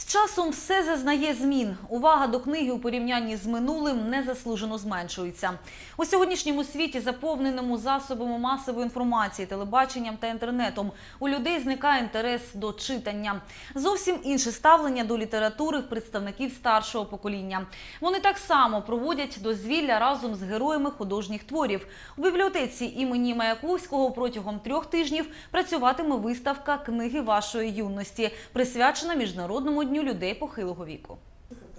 З часом все зазнає змін. Увага до книги у порівнянні з минулим незаслужено зменшується. У сьогоднішньому світі, заповненому засобами масової інформації, телебаченням та інтернетом, у людей зникає інтерес до читання. Зовсім інше ставлення до літератури в представників старшого покоління. Вони так само проводять дозвілля разом з героями художніх творів. У бібліотеці імені Маяковського протягом трьох тижнів працюватиме виставка книги вашої юності, присвячена міжнародному дню людей похилого віку.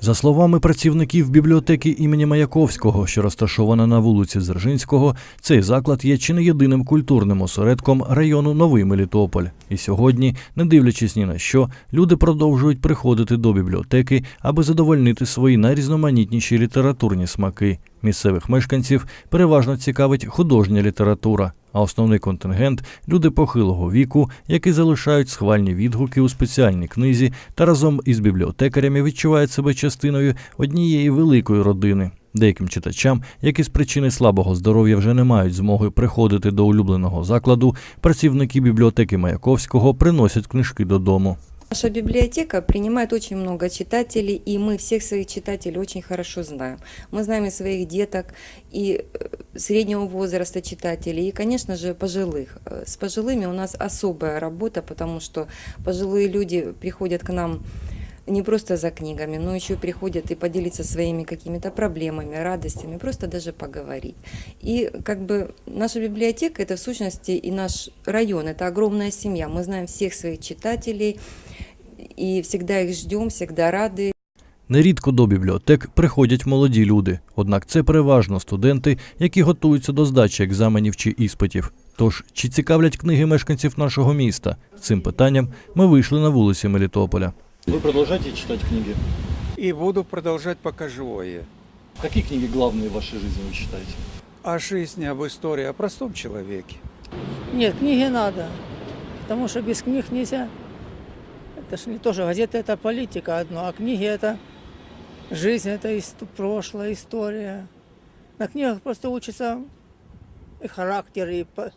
За словами працівників бібліотеки імені Маяковського, що розташована на вулиці Дзержинського, цей заклад є чи не єдиним культурним осередком району Новий Мелітополь. І сьогодні, не дивлячись ні на що, люди продовжують приходити до бібліотеки, аби задовольнити свої найрізноманітніші літературні смаки. Місцевих мешканців переважно цікавить художня література, а основний контингент люди похилого віку, які залишають схвальні відгуки у спеціальній книзі та разом із бібліотекарями відчувають себе частиною однієї великої родини. Деяким читачам, які з причини слабого здоров'я вже не мають змоги приходити до улюбленого закладу, працівники бібліотеки Маяковського приносять книжки додому. Наша библиотека принимает очень много читателей, и мы всех своих читателей очень хорошо знаем. Мы знаем и своих деток, и э, среднего возраста читателей, и, конечно же, пожилых. Э, С пожилыми у нас особая работа, потому что пожилые люди приходят к нам не просто за книгами, но еще приходят и поделиться своими какими-то проблемами, радостями, просто даже поговорить. И как бы наша библиотека это в сущности и наш район, это огромная семья. Мы знаем всех своих читателей и всегда их ждем, всегда рады. Нерідко до бібліотек приходять молоді люди, однак це переважно студенти, які готуються до здачі екзаменів чи іспитів. Тож, чи цікавлять книги мешканців нашого міста? З цим питанням ми вийшли на вулиці Мелітополя. Вы продолжаете читать книги? И буду продолжать пока живое. Какие книги главные в вашей жизни вы читаете? О жизни, об истории, о простом человеке. Нет, книги надо, потому что без книг нельзя. Это же не тоже газета, это политика одно, а книги это жизнь, это ист- прошлое, история. На книгах просто учатся и характер, и по-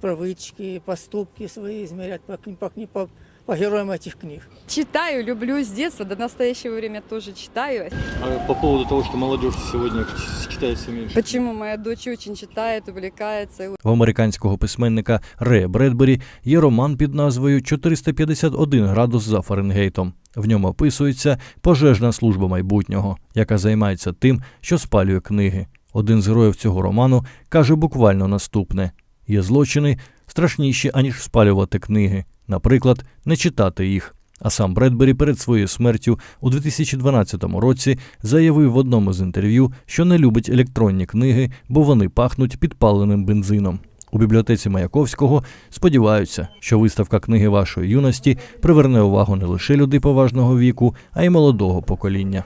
привычки, и поступки свои измерять по, кни- по, кни- по, по героям этих книг. Читаю, люблю с детства, до настоящего время тоже читаю. А по поводу того, что молодежь сегодня читает все меньше. Почему моя дочь очень читает, увлекается. В американського письменника Рея Бредбері є роман під назвою «451 градус за Фаренгейтом. В ньому описується пожежна служба майбутнього, яка займається тим, що спалює книги. Один з героїв цього роману каже буквально наступне: є злочини страшніші, аніж спалювати книги, наприклад, не читати їх. А сам Бредбері перед своєю смертю у 2012 році заявив в одному з інтерв'ю, що не любить електронні книги, бо вони пахнуть підпаленим бензином. У бібліотеці Маяковського сподіваються, що виставка книги вашої юності приверне увагу не лише людей поважного віку, а й молодого покоління.